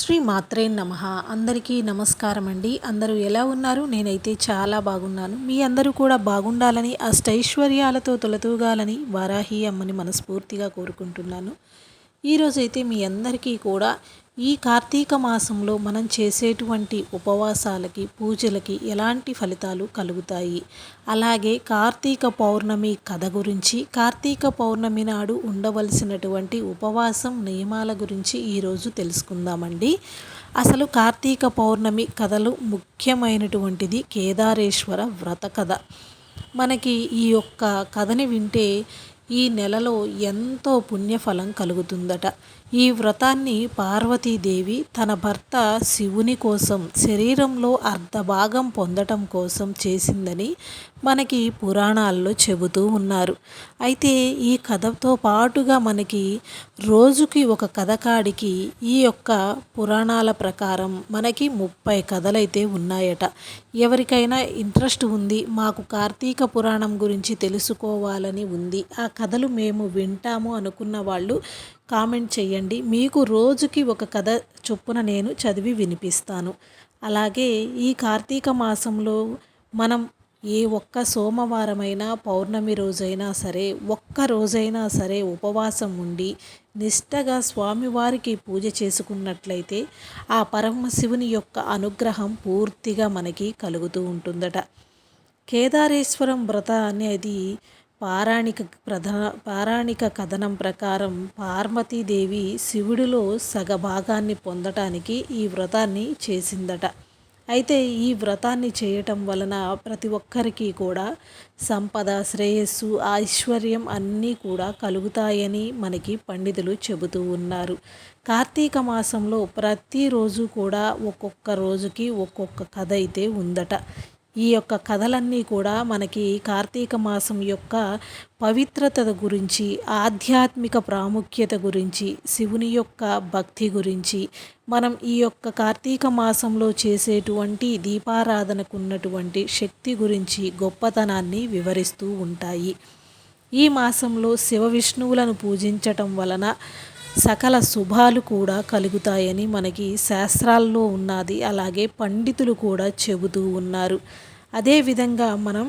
శ్రీ మాత్రే నమ. అందరికీ నమస్కారం అండి అందరూ ఎలా ఉన్నారు? నేనైతే చాలా బాగున్నాను. మీ అందరూ కూడా బాగుండాలని అష్టైశ్వర్యాలతో తొలతూగాలని వారాహి అమ్మని మనస్ఫూర్తిగా కోరుకుంటున్నాను. ఈరోజైతే మీ అందరికీ కూడా ఈ కార్తీక మాసంలో మనం చేసేటువంటి ఉపవాసాలకి పూజలకి ఎలాంటి ఫలితాలు కలుగుతాయి? అలాగే కార్తీక పౌర్ణమి కథ గురించి కార్తీక పౌర్ణమి నాడు ఉండవలసినటువంటి ఉపవాసం నియమాల గురించి ఈరోజు తెలుసుకుందామండి. అసలు కార్తీక పౌర్ణమి కథలు ముఖ్యమైనటువంటిది కేదారేశ్వర వ్రత కథ. మనకి ఈ యొక్క కథని వింటే ఈ నెలలో ఎంతో పుణ్యఫలం కలుగుతుందట. ఈ వ్రతాన్ని పార్వతీదేవి తన భర్త శివుని కోసం శరీరంలో అర్ధభాగం పొందటం కోసం చేసిందని మనకి పురాణాల్లో చెబుతూ ఉన్నారు. అయితే ఈ కథతో పాటుగా మనకి రోజుకి ఒక కథ కాడికి ఈ యొక్క పురాణాల ప్రకారం మనకి ముప్పై కథలైతే ఉన్నాయట. ఎవరికైనా ఇంట్రెస్ట్ ఉంది మాకు కార్తీక పురాణం గురించి తెలుసుకోవాలని ఉంది ఆ కథలు మేము వింటాము అనుకున్న వాళ్ళు కామెంట్ చేయండి. మీకు రోజుకి ఒక కథ చొప్పున నేను చదివి వినిపిస్తాను. అలాగే ఈ కార్తీక మాసంలో మనం ఏ ఒక్క సోమవారమైనా పౌర్ణమి రోజైనా సరే ఒక్క రోజైనా సరే ఉపవాసం ఉండి నిష్టగా స్వామివారికి పూజ చేసుకున్నట్లయితే ఆ పరమశివుని యొక్క అనుగ్రహం పూర్తిగా మనకి కలుగుతూ ఉంటుందట. కేదారేశ్వరం వ్రత అనేది పారాణిక ప్రధాన పారాణిక కథనం ప్రకారం పార్వతీదేవి శివుడిలో సగభాగాన్ని పొందటానికి ఈ వ్రతాన్ని చేసిందట. అయితే ఈ వ్రతాన్ని చేయటం వలన ప్రతి ఒక్కరికి కూడా సంపద శ్రేయస్సు ఐశ్వర్యం అన్నీ కూడా కలుగుతాయని మనకి పండితులు చెబుతూ ఉన్నారు. కార్తీక మాసంలో ప్రతిరోజు కూడా ఒక్కొక్క రోజుకి ఒక్కొక్క కథ అయితే ఉందట. ఈ యొక్క కథలన్నీ కూడా మనకి కార్తీక మాసం యొక్క పవిత్రత గురించి ఆధ్యాత్మిక ప్రాముఖ్యత గురించి శివుని యొక్క భక్తి గురించి మనం ఈ యొక్క కార్తీక మాసంలో చేసేటువంటి దీపారాధనకు ఉన్నటువంటి శక్తి గురించి గొప్పతనాన్ని వివరిస్తూ ఉంటాయి. ఈ మాసంలో శివ విష్ణువులను పూజించటం వలన సకల శుభాలు కూడా కలుగుతాయని మనకి శాస్త్రాల్లో ఉన్నది. అలాగే పండితులు కూడా చెబుతూ ఉన్నారు. అదేవిధంగా మనం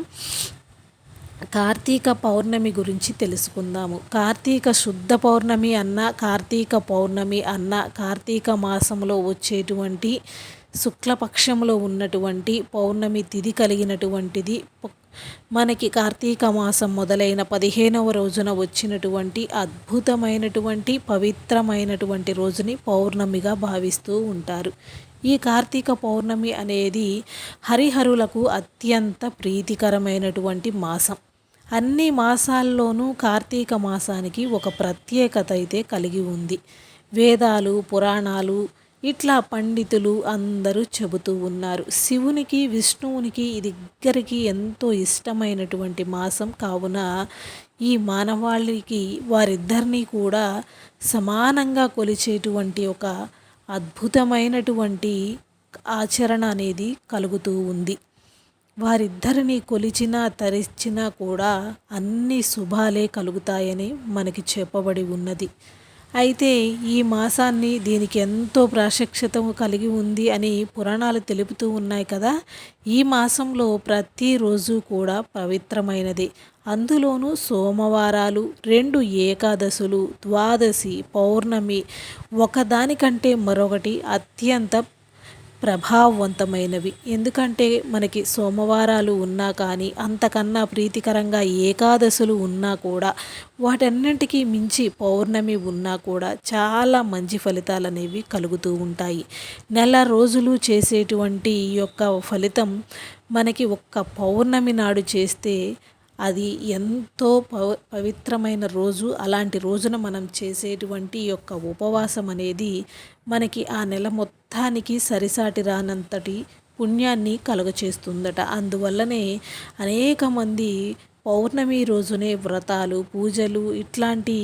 కార్తీక పౌర్ణమి గురించి తెలుసుకుందాము. కార్తీక శుద్ధ పౌర్ణమి అన్న కార్తీక పౌర్ణమి అన్న కార్తీక మాసంలో వచ్చేటువంటి శుక్లపక్షంలో ఉన్నటువంటి పౌర్ణమి తిథి కలిగినటువంటిది మనకి కార్తీక మాసం మొదలైన పదిహేనవ రోజున వచ్చినటువంటి అద్భుతమైనటువంటి పవిత్రమైనటువంటి రోజుని పౌర్ణమిగా భావిస్తూ ఉంటారు. ఈ కార్తీక పౌర్ణమి అనేది హరిహరులకు అత్యంత ప్రీతికరమైనటువంటి మాసం. అన్ని మాసాల్లోనూ కార్తీక మాసానికి ఒక ప్రత్యేకత అయితే కలిగి ఉంది. వేదాలు పురాణాలు ఇట్లా పండితులు అందరూ చెబుతూ ఉన్నారు. శివునికి విష్ణువునికి దగ్గరికి ఎంతో ఇష్టమైనటువంటి మాసం. కావున ఈ మానవాళికి వారిద్దరినీ కూడా సమానంగా కొలిచేటువంటి ఒక అద్భుతమైనటువంటి ఆచరణ అనేది కలుగుతూ ఉంది. వారిద్దరిని కొలిచినా తరిచినా కూడా అన్ని శుభాలే కలుగుతాయని మనకి చెప్పబడి ఉన్నది. అయితే ఈ మాసాన్ని దీనికి ఎంతో ప్రాశక్షత కలిగి ఉంది అని పురాణాలు తెలుపుతూ ఉన్నాయి కదా. ఈ మాసంలో ప్రతిరోజు కూడా పవిత్రమైనది. అందులోనూ సోమవారాలు రెండు ఏకాదశులు ద్వాదశి పౌర్ణమి ఒకదానికంటే మరొకటి అత్యంత ప్రభావవంతమైనవి. ఎందుకంటే మనకి సోమవారాలు ఉన్నా కానీ అంతకన్నా ప్రీతికరంగా ఏకాదశులు ఉన్నా కూడా వాటన్నింటికీ మించి పౌర్ణమి ఉన్నా కూడా చాలా మంచి ఫలితాలు అనేవి కలుగుతూ ఉంటాయి. నెల రోజులు చేసేటువంటి ఈ యొక్క ఫలితం మనకి ఒక్క పౌర్ణమి నాడు చేస్తే అది ఎంతో పవ పవిత్రమైన రోజు. అలాంటి రోజున మనం చేసేటువంటి యొక్క ఉపవాసం అనేది మనకి ఆ నెల మొత్తానికి సరిసాటి రానంతటి పుణ్యాన్ని కలుగచేస్తుందట. అందువల్లనే అనేక మంది పౌర్ణమి రోజునే వ్రతాలు పూజలు ఇట్లాంటి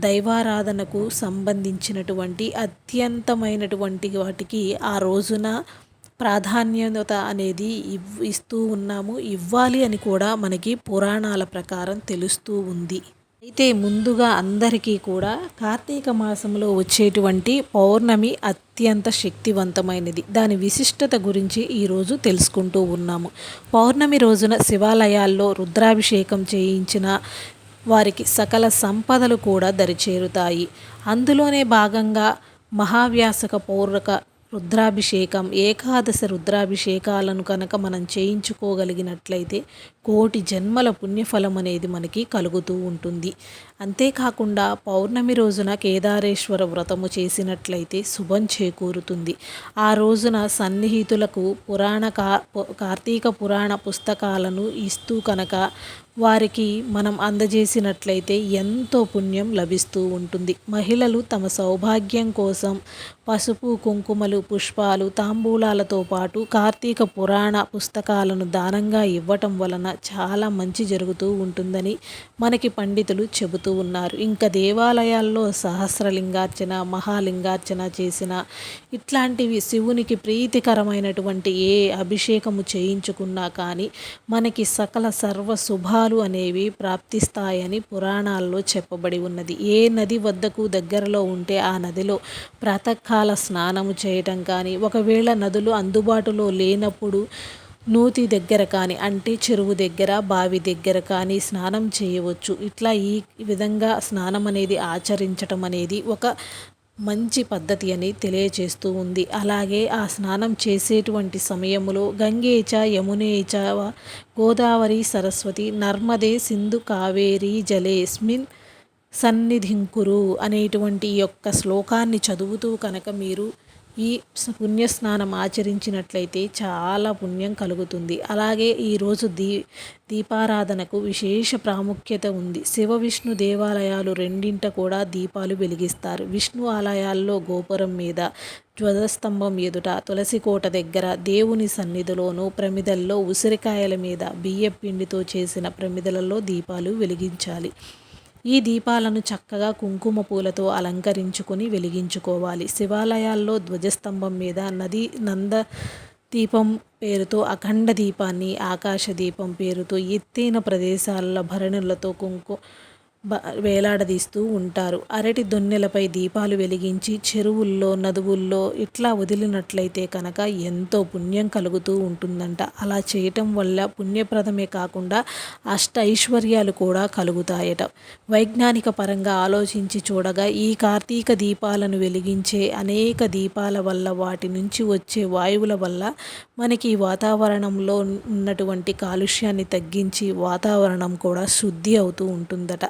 దైవారాధనకు సంబంధించినటువంటి అత్యంతమైనటువంటి వాటికి ఆ రోజున ప్రాధాన్యత అనేది ఇస్తూ ఉన్నాము. ఇవ్వాలి అని కూడా మనకి పురాణాల ప్రకారం తెలుస్తూ ఉంది. అయితే ముందుగా అందరికీ కూడా కార్తీక మాసంలో వచ్చేటువంటి పౌర్ణమి అత్యంత శక్తివంతమైనది. దాని విశిష్టత గురించి ఈరోజు తెలుసుకుంటూ ఉన్నాము. పౌర్ణమి రోజున శివాలయాల్లో రుద్రాభిషేకం చేయించిన వారికి సకల సంపదలు కూడా దరిచేరుతాయి. అందులోనే భాగంగా మహావ్యాసక పౌర్ణక రుద్రాభిషేకం ఏకాదశ రుద్రాభిషేకాలను కనుక మనం చేయించుకోగలిగినట్లయితే కోటి జన్మల పుణ్యఫలం అనేది మనకి కలుగుతూ ఉంటుంది. అంతేకాకుండా పౌర్ణమి రోజున కేదారేశ్వర వ్రతము చేసినట్లయితే శుభం చేకూరుతుంది. ఆ రోజున సన్నిహితులకు పురాణ కా కార్తీక పురాణ పుస్తకాలను ఇస్తూ కనుక వారికి మనం అందజేసినట్లయితే ఎంతో పుణ్యం లభిస్తూ ఉంటుంది. మహిళలు తమ సౌభాగ్యం కోసం పసుపు కుంకుమలు పుష్పాలు తాంబూలాలతో పాటు కార్తీక పురాణ పుస్తకాలను దానంగా ఇవ్వటం వలన చాలా మంచి జరుగుతూ ఉంటుందని మనకి పండితులు చెబుతూ ఉన్నారు. ఇంకా దేవాలయాల్లో సహస్రలింగార్చన మహాలింగార్చన చేసిన ఇట్లాంటివి శివునికి ప్రీతికరమైనటువంటి ఏ అభిషేకము చేయించుకున్నా కానీ మనకి సకల సర్వ ఫలితాలు అనేవి ప్రాప్తిస్తాయని పురాణాల్లో చెప్పబడి ఉన్నది. ఏ నది వద్దకు దగ్గరలో ఉంటే ఆ నదిలో ప్రాతకాల స్నానము చేయటం కానీ ఒకవేళ నదులు అందుబాటులో లేనప్పుడు నూతి దగ్గర కానీ అంటే చెరువు దగ్గర బావి దగ్గర కానీ స్నానం చేయవచ్చు. ఇట్లా ఈ విధంగా స్నానం అనేది ఆచరించటం అనేది ఒక మంచి పద్ధతి అని తెలియజేస్తూ ఉంది. అలాగే ఆ స్నానం చేసేటువంటి సమయంలో గంగేచ యమునేచ గోదావరి సరస్వతి నర్మదే సింధు కావేరి జలేస్మిన్ సన్నిధింకురు అనేటువంటి యొక్క శ్లోకాన్ని చదువుతూ కనుక మీరు ఈ పుణ్యస్నానం ఆచరించినట్లయితే చాలా పుణ్యం కలుగుతుంది. అలాగే ఈరోజు దీ దీపారాధనకు విశేష ప్రాముఖ్యత ఉంది. శివ విష్ణు దేవాలయాలు రెండింట కూడా దీపాలు వెలిగిస్తారు. విష్ణు ఆలయాల్లో గోపురం మీద ధ్వజస్తంభం ఎదుట తులసి కోట దగ్గర దేవుని సన్నిధిలోనూ ప్రమిదల్లో ఉసిరికాయల మీద బియ్యపిండితో చేసిన ప్రమిదలలో దీపాలు వెలిగించాలి. ఈ దీపాలను చక్కగా కుంకుమ పూలతో అలంకరించుకొని వెలిగించుకోవాలి. శివాలయాల్లో ధ్వజస్తంభం మీద నది నంద దీపం పేరుతో అఖండ దీపాన్ని ఆకాశ దీపం పేరుతో ఎత్తైన ప్రదేశాల భరణులతో కుంకు వేలాడదీస్తూ ఉంటారు. అరటి దొన్నెలపై దీపాలు వెలిగించి చెరువుల్లో నదువుల్లో ఇట్లా వదిలినట్లయితే కనుక ఎంతో పుణ్యం కలుగుతూ ఉంటుందంట. అలా చేయటం వల్ల పుణ్యప్రదమే కాకుండా అష్ట ఐశ్వర్యాలు కూడా కలుగుతాయట. వైజ్ఞానిక పరంగా ఆలోచించి చూడగా ఈ కార్తీక దీపాలను వెలిగించే అనేక దీపాల వల్ల వాటి నుంచి వచ్చే వాయువుల వల్ల మనకి వాతావరణంలో ఉన్నటువంటి కాలుష్యాన్ని తగ్గించి వాతావరణం కూడా శుద్ధి అవుతూ ఉంటుందట.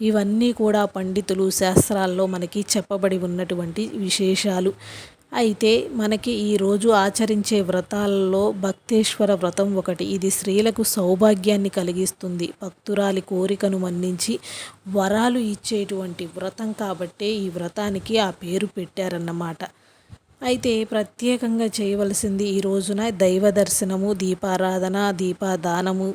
ఇవన్నీ కూడా పండితులు శాస్త్రాల్లో మనకి చెప్పబడి ఉన్నటువంటి విశేషాలు. అయితే మనకి ఈరోజు ఆచరించే వ్రతాలలో భక్తేశ్వర వ్రతం ఒకటి. ఇది స్త్రీలకు సౌభాగ్యాన్ని కలిగిస్తుంది. భక్తురాలి కోరికను మన్నించి వరాలు ఇచ్చేటువంటి వ్రతం కాబట్టే ఈ వ్రతానికి ఆ పేరు పెట్టారన్నమాట. అయితే ప్రత్యేకంగా చేయవలసింది ఈ రోజున దైవ దర్శనము దీపారాధన దీపదానము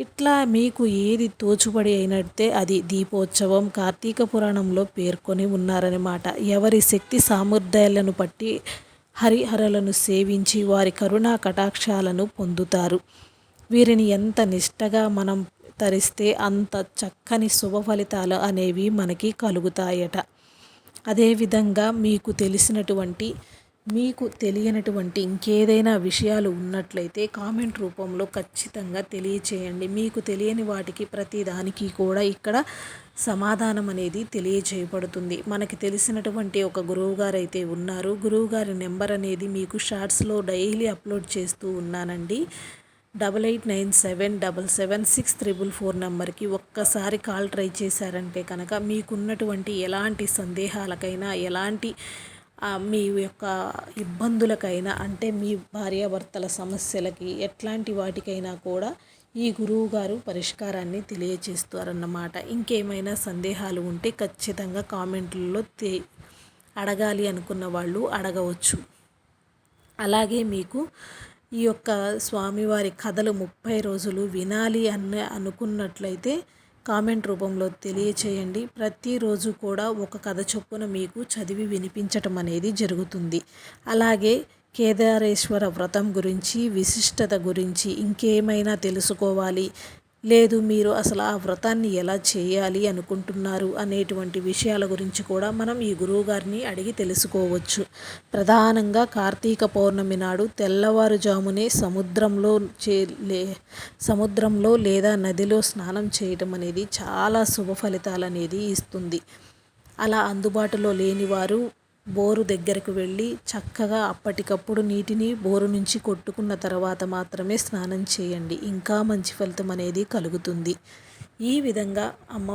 ఇట్లా మీకు ఏది తోచుబడి అయినట్టే అది దీపోత్సవం కార్తీక పురాణంలో పేర్కొని ఉన్నారనమాట ఎవరి శక్తి సామర్థ్యాలను బట్టి హరిహరలను సేవించి వారి కరుణా కటాక్షాలను పొందుతారు. వీరిని ఎంత నిష్టగా మనం తరిస్తే అంత చక్కని శుభ ఫలితాలు అనేవి మనకి కలుగుతాయట. అదేవిధంగా మీకు తెలిసినటువంటి మీకు తెలియనటువంటి ఇంకేదైనా విషయాలు ఉన్నట్లయితే కామెంట్ రూపంలో ఖచ్చితంగా తెలియచేయండి. మీకు తెలియని వాటికి ప్రతిదానికి కూడా ఇక్కడ సమాధానం అనేది తెలియచేయబడుతుంది. మనకి తెలిసినటువంటి ఒక గురువుగారు అయితే ఉన్నారు. గురువుగారి నెంబర్ అనేది మీకు షార్ట్స్లో డైలీ అప్లోడ్ చేస్తూ ఉన్నానండి. Double eight nine seven double seven six triple four నెంబర్కి ఒక్కసారి కాల్ ట్రై చేశారంటే కనుక మీకున్నటువంటి ఎలాంటి సందేహాలకైనా ఎలాంటి మీ యొక్క ఇబ్బందులకైనా అంటే మీ భార్యాభర్తల సమస్యలకి ఎట్లాంటి వాటికైనా కూడా ఈ గురువు గారు పరిష్కారాన్ని తెలియచేస్తారన్నమాట. ఇంకేమైనా సందేహాలు ఉంటే ఖచ్చితంగా కామెంట్లలో తే అడగాలి అనుకున్న వాళ్ళు అడగవచ్చు. అలాగే మీకు ఈ యొక్క స్వామివారి కథలు ముప్పై రోజులు వినాలి అని అనుకున్నట్లయితే కామెంట్ రూపంలో తెలియచేయండి. ప్రతిరోజు కూడా ఒక కథ చొప్పున మీకు చదివి వినిపించటం అనేది జరుగుతుంది. అలాగే కేదారేశ్వర వ్రతం గురించి విశిష్టత గురించి ఇంకేమైనా తెలుసుకోవాలి. లేదు మీరు అసలు ఆ వ్రతాన్ని ఎలా చేయాలి అనుకుంటున్నారు అనేటువంటి విషయాల గురించి కూడా మనం ఈ గురువుగారిని అడిగి తెలుసుకోవచ్చు. ప్రధానంగా కార్తీక పౌర్ణమి నాడు తెల్లవారుజామునే సముద్రంలో చే లే సముద్రంలో లేదా నదిలో స్నానం చేయటం అనేది చాలా శుభ ఫలితాలు అనేది ఇస్తుంది. అలా అందుబాటులో లేని వారు బోరు దగ్గరకు వెళ్ళి చక్కగా అప్పటికప్పుడు నీటిని బోరు నుంచి కొట్టుకున్న తర్వాత మాత్రమే స్నానం చేయండి. ఇంకా మంచి ఫలితం అనేది కలుగుతుంది. ఈ విధంగా అమ్మ